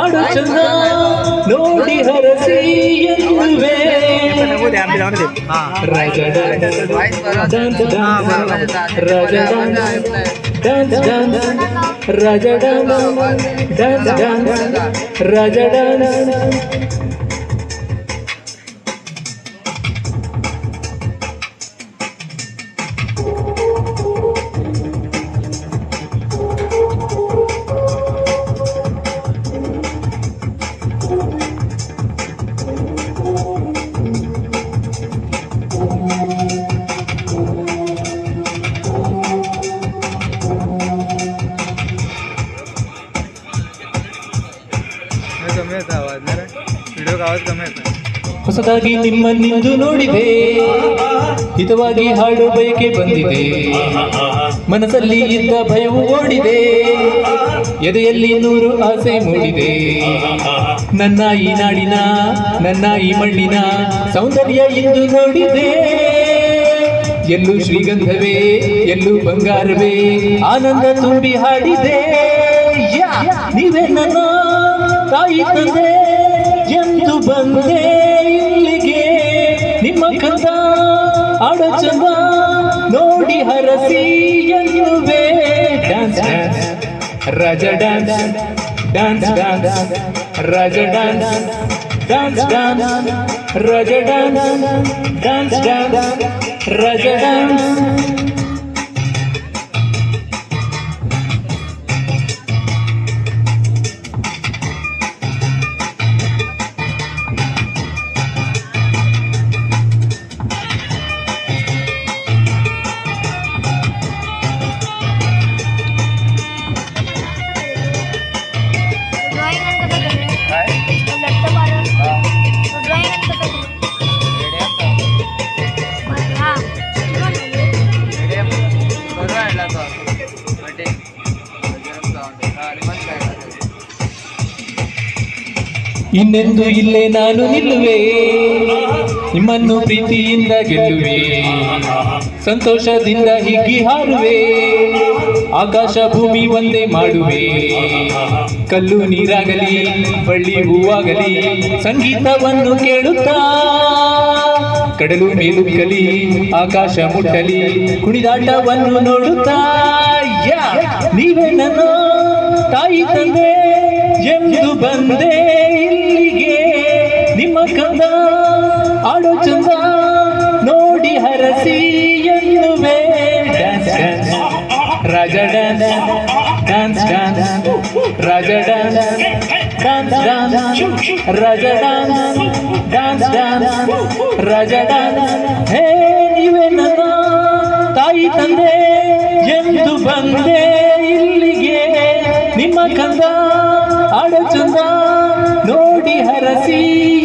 ಆಡು ಚಂದ ನೋಡಿ ಹರಸಿ ಎನ್ನುವೆ Raja dance dance dance Raja dance dance dance Raja dance dance dance ಹೊಸದಾಗಿ ನಿಮ್ಮನ್ನಿಂದು ನೋಡಿದೆ. ಹಿತವಾಗಿ ಹಾಡು ಬಯಕೆ ಬಂದಿದೆ. ಮನಸ್ಸಲ್ಲಿ ಇದ್ದ ಭಯವು ಓಡಿದೆ. ಎದೆಯಲ್ಲಿ ನೂರು ಆಸೆ ಮೂಡಿದೆ. ನನ್ನ ಈ ನಾಡಿನ, ನನ್ನ ಈ ಮಣ್ಣಿನ ಸೌಂದರ್ಯ ಇಂದು ನೋಡಿದೆ. ಎಲ್ಲೂ ಶ್ರೀಗಂಧವೇ, ಎಲ್ಲೂ ಬಂಗಾರವೇ, ಆನಂದ ತುಂಬಿ ಹಾಡಿದೆ. ನೀವೇ ನನ್ನ ತಾಯಿ ತಂದೆ. ಆಡ ಚಂದ ನೋಡಿ ಹರಸಿ ಎನ್ನುವೆ. Dance dance Raja dance dance dance Raja dance dance dance Raja dance dance dance Raja dance ಇನ್ನೆಂದು ಇಲ್ಲೇ ನಾನು ನಿಲ್ಲುವೆ? ನಿಮ್ಮನ್ನು ಪ್ರೀತಿಯಿಂದ ಗೆಲ್ಲುವೆ. ಸಂತೋಷದಿಂದ ಹಿಗ್ಗಿ ಹಾರುವೆ. ಆಕಾಶ ಭೂಮಿ ಒಂದೇ ಮಾಡುವೆ. ಕಲ್ಲು ನೀರಾಗಲಿ, ಬಳ್ಳಿ ಹೂವಾಗಲಿ, ಸಂಗೀತವನ್ನು ಕೇಳುತ್ತಾ. ಕಡಲು ಮೇಲುಕ್ಕಲಿ ಆಕಾಶ ಮುಟ್ಟಲಿ, ಕುಣಿದಾಟವನ್ನು ನೋಡುತ್ತಾ. ನೀವೇ ನನ್ನ ತಾಯಿ ತಂದೆ ಎಂದು ಬಂದೆ ಇಲ್ಲಿಗೆ. ನಿಮ್ಮ ಕಂದ ಆಡೋ ಚಂದ ನೋಡಿ ಹರಸಿ. Raja dance dance dance dance dance dance dance ಹೇ, ನೀವೇ ತಾಯಿ ತಂದೆ ಎಂದು ಬಂದೆ ಇಲ್ಲಿಗೆ. ನಿಮ್ಮ ಕಂದ ಆಡ ಚಂದ ನೋಡಿ ಹರಸಿ.